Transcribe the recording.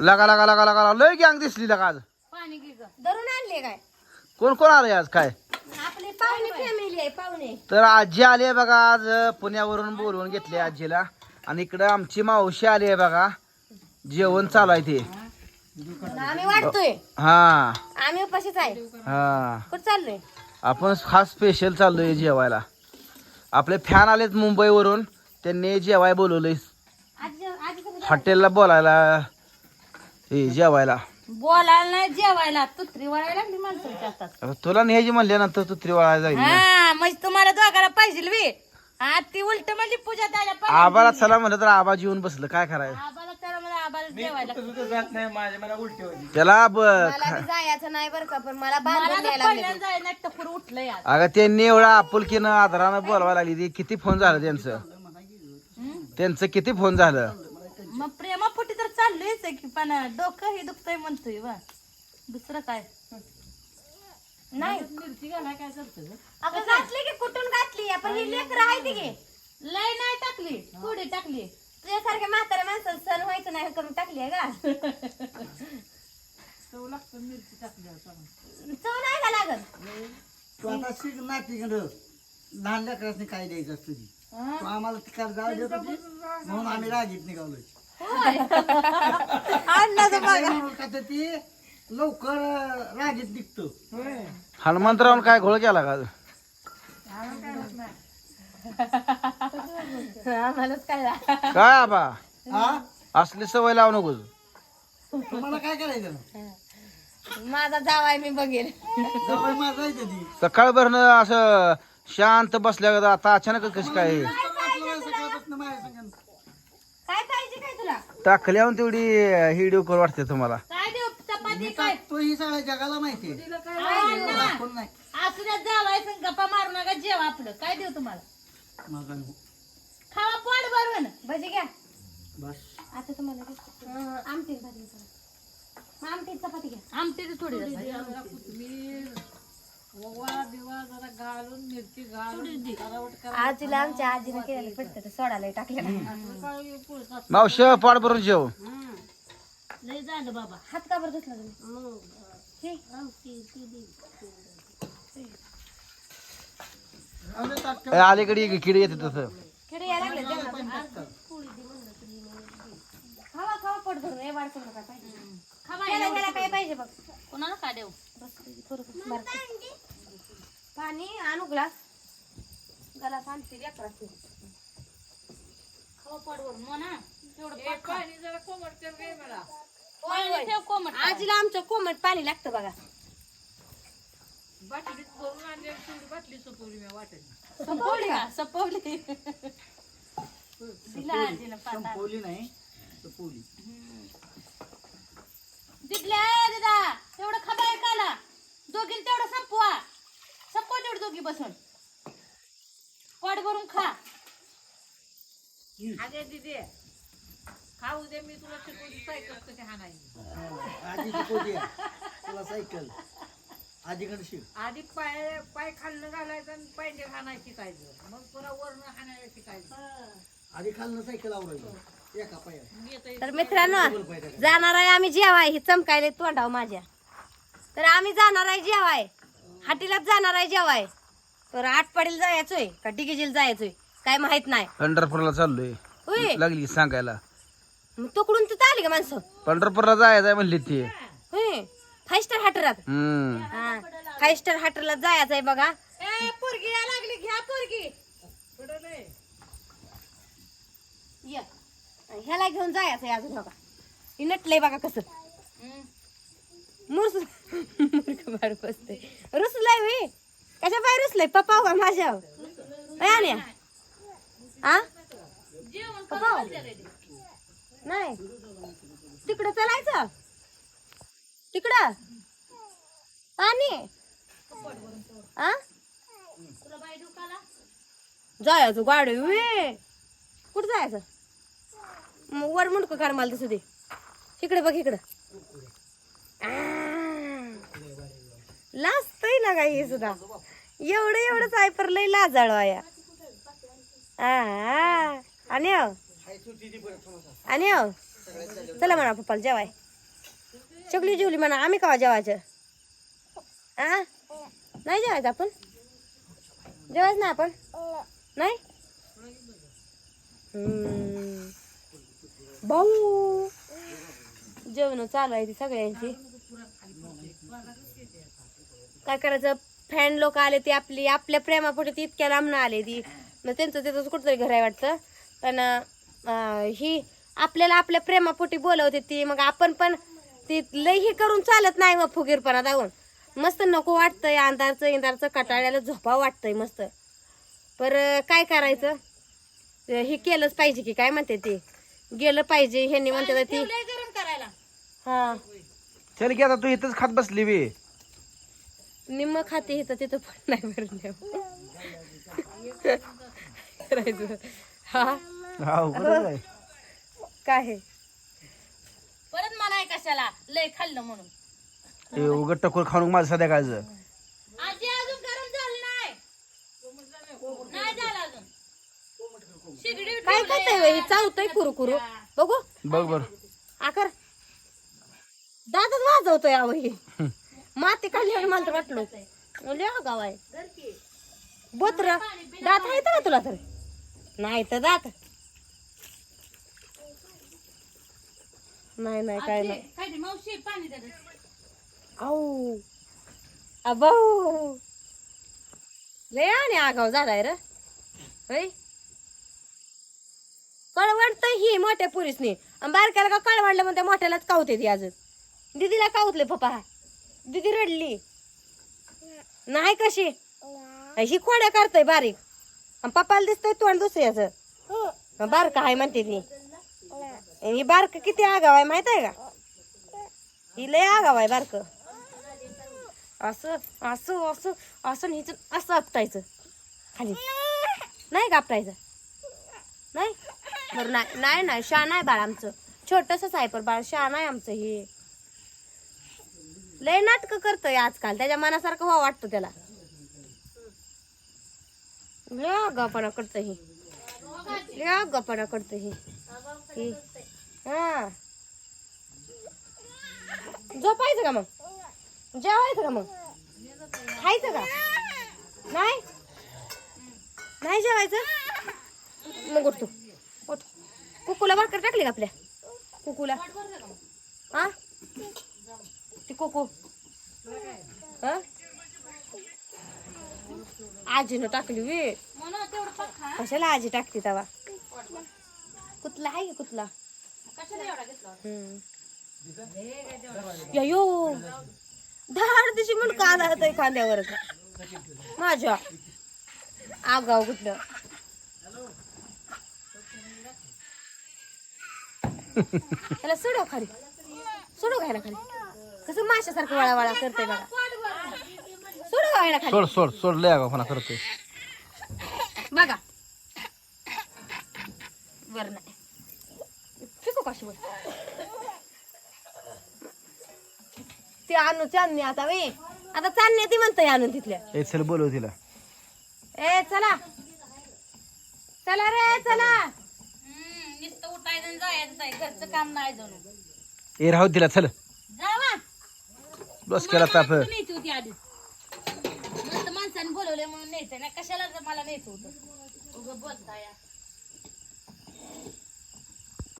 लगा लगा लगा लगा लय गँग दिसली लगा आज. पाणी ग. धरून आणले काय? कोण कोण आलंय आज काय? आपले पाहुणे फॅमिली आहे पाहुणे. तर आजी आली आहे बघा आज पुण्यावरून बोलवून घेतले आजीला. आणि इकडं आमची मावशी आली आहे बघा. जेवण चालू आहे ते. आम्ही वाटतोय. हा. आम्ही उपाशीच आहे. हा. कुठं चाललोय? आपण खास स्पेशल चाललोय जेवायला. आपले फॅन आलेत मुंबईवरून. त्यांनी जेवाय बोलवलंय. आजी आजी हॉटेलला बोलायला. हे जेवायला. बोलायला नाही जेवायला. तुत्री वळायला आता तुला न्यायची म्हणल्यानंतर तू त्रिवाळा जाईल ना. हा म्हणजे तुम्हाला दोघाला पाहिजे वे हा ती उलट म्हणली पूजा पाहिजे. आबाला चला म्हणलं तर आबा जेवून बसलं. काय करायचं? आबाला त्याला मला आबाला जेवायला. त्याला ब- मला बी जायचं नाही बरं का पण मला मला बांधून तर द्यायला लागले. पहिल्यांदा जाय नाही टपूर उठलंय आज. अगं त्यांनी एवढं आपुलकीनं आदरानं बोलवायला लागली ती. किती फोन झालं त्यांचं? त्यांचं किती फोन झालं? मग प्रेमा फुटी तर चाललोयच आहे की पण डोकं हे दुखतंय म्हणतोय वा दुसरं काय? नाही. मिरची घालाय काय करतो अगं घातली की कुठून घातली? आपण ही लेकर आहे ती की. लय नाही टाकली. थोडी टाकली. तुझ्यासारख्या म्हाताऱ्या माणसाला सण व्हायचं नाही कमी टाकली आहे का? चव नाही का लागत? तू आता शिक ना तिकडं. लहान लेकरांनी काय द्यायचं असतं ती? तू आम्हाला तिकडे जाऊ देत होती म्हणून आम्ही रागीत निघालोय. ती. लवकर रागीत निघतो. हनुमंतरावून काय घोळ केला का आम्हालाच काय काय आबा? हा असली सवय लावू नकोस. तुम्हाला काय करायचं? माझा जावाय मी बघेल. जवळ माझा ती सकाळभरनं असं शांत बसल्या आता अचानक कशी काय सकाळपासून माझ्या संग काय तुला टाकल्यावर तेवढी हिडिओ करू वाटते तुम्हाला. काय देऊ चपाती काय? ही सगळ्या जगाला माहिती आहे. अण्णा, कोण नाही. असू द्या जावायचं गप्पा मारू नका जेवा आपलं. काय देऊ तुम्हाला. खावा पोट भरून. भजी घ्या. बस. आता तुम्हाला देते. आमटी भाजी. करा. मग आमटी चपाती घ्या आमटी ती थोडी जास्त. आज तिला आमच्या आजीने केलेलं पडतं सोडायला टाकलेलं. मावश पाड भरून जेव. लय झालं बाबा. हात का बरं धुतला तुम्ही? हे. ए, अलीकडे किडे येते तसं. किडे यायला लागले जेवणात. खावा खावा पोट भरून. हे वाढ करू नका पाहिजे. खावा त्याला त्याला काय पाहिजे बघ. कोणाला काय देऊ? बस थोडं. पाणी आणू ग्लास. ग्लास आणते होय. ठेव कोमट आजीला आमच्या कोमट पाणी लागतं बघा. सपवली का? सपवली. दिला आजीला पाता संपवली नाही तर पोली दिदल्या दिदा तेवढं खबर काला दोघीन तेवढं संपवा. तेवढं दोघी बसून. पोट भरून खा. आधी शिकवते तुला सायकल. आजीकडे शिक. आधी पाय पाय खाल्लं घालायचं आणि पायंडे खाणं शिकायचं. मग पुन्हा वरण खाण्याला शिकायचं. आधी खाल्लं सायकल आवरायचं. एका पायात तर मित्रांनो जाणार आहे आम्ही जेवाय. हे चमकायले तोंडाव माझ्या. तर आम्ही जाणार आहे जेवाय. हाटीलाच जाणार आहे जेवाय. तर आटपाडीला जायचोय का डिगेजीला जायचोय? काय माहीत नाही. पंढरपूरला चाललोय. लागली सांगायला. मग तोकडून तिथं आली का माणसं? पंढरपूरला जायचंय म्हणली ती. होय. फाईव्ह स्टार हाटरात हम्म. हा. फाईव्ह स्टार हाटरला जायचंय बघा. ए पोरगी या लागली घ्या पोरगी. ये. ह्याला घेऊन जायचंय अजून बघा. हे नटलंय बघा कसं. मुरस मूर्ख बाळ बसते रुसलाय वे कशा बाय रुसलाय? पप्पा का माझ्या आण्या. आ? पप्पा नाही. तिकडं चालायचं? तिकडं? आणि. आ? जायचं गाडी वे कुठं जायचं? मग वर मुंडक कर मला तसं दे. इकडे बघ इकडं. लाजतय ना गाई हे सुद्धा. एवढं एवढं सायपर लय लाजाळ या आणि हो. आणि हो. चला म्हणा पप्पाला जेवाय. चकली जेवली म्हणा. आम्ही कवा जेवायचं? आ? नाही जेवायचं आपण? जेवायचं ना आपण? नाही? भाऊ. जेवण चालू आहे ती सगळ्यांची. काय करायचं? फॅन लोक आले ती आपली आपल्या प्रेमापोटी ती इतक्या लांबनं आले ती. मग त्यांचं तिथंच कुठतरी घर आहे वाटतं. पण ही आपल्याला आपल्या प्रेमापोटी बोलवते ती. मग आपण पण ती लई हे करून चालत नाही मग फुगीरपणा दावून. मस्त नको वाटतंय अंधारचं इंधारचं कटाळ्याला झोपा वाटतंय मस्त. पर काय करायचं? हे केलंच पाहिजे की काय म्हणते ते? गेलं पाहिजे ह्यांनी म्हणते ती. ठेवलंय गरम करायला. हा. चल की आता तू इथंच खात बसली बी. निम्म खाते इथं तिथं पण नाही करायचं हा? आहे. काय आहे? परत मला कशाला? लय खाल्लं म्हणून. हे उघड टकोर खाऊन माझं सध्या काळचं आजी अजून गरम झालं नाही. नाही झालं अजून. शिगडी काय करताय हे चावतोय कुरु कुरु बघू. बघ बर. आकर. दातच वाजवतोय अहो हे. माती काढल्यावर मला तर वाटलं लय गाव आहे. बोत्र. दात आहेत का तुला तर? नाही तर दात. नाही नाही काय नाही. मावशी पाणी आऊ. अबाऊ लय आणि आगाव झालाय र. होय? कळवणत ही मोठ्या पुरीसनी. आणि बारक्याला का कळवणलं म्हणते मोठ्यालाच कावते ती अजून. दिदीला कावतले पप्पा. दिदी रडली. नाही कशी? ही खोड्या काढतोय बारीक. आणि पप्पाला दिसतोय तोंड दुसऱ्याचं. बारका आहे म्हणते ती. ही बारक किती आगाव आहे माहीत आहे का? ही लय आगाव आहे बारक. असं असं असं असं हिच असं आपटायचं. खाली. नाही का आपटायचं? नाही? बरं नाही नाही नाही शान आहे बाळ आमचं. छोटसच आहे पण बाळ शान आहे आमचं हे. लय नाटक करतोय आजकाल. त्याच्या मनासारखं व्हा वाटतं त्याला. लय आगावपणा करतं हे. लय करतं हे. हे. हा. झोपायचं का मग? जेवायचं का मग? खायचं का? नाही? नाही जेवायचं? मग उठतो उठ. कुकूला भाकर टाकली का आपल्या? कुकूला. हा? ती कोको. हा? आजीनं टाकली वे. कशाला आजी टाकते तवा? कुतला आहे कुठला कुतला? कशाला एवढा घेतला होता? हम्म. यो दहा दिवशी म्हणून कांदा खांद्यावर माझ्या. आगाव कुठलं? त्याला सोडव खाली. सोडव घ्यायला खाली. कसं माशासारखं वळा वळा करतोय बघा. सोडव घ्यायला खाली. सोड सोड सोड लय अगाव कोणा करतोय. बघा. वर नाही. फिकू कशी वर. ते आणू चांदणी आता वे. आता चांदणी ती म्हणतोय आणून तिथल्या. ए चल बोलव तिला. ए चला. चला रे चला. हम्म, नुसतं उठायचं आणि जायचं आहे. घरचं काम नाही जणू ए राहू तिला चल. बस केला ताप. न्यायची होती आधी. मस्त माणसाने बोलवले म्हणून न्यायचं नाही कशाला तर मला न्यायचं होतं? उगं बोलता या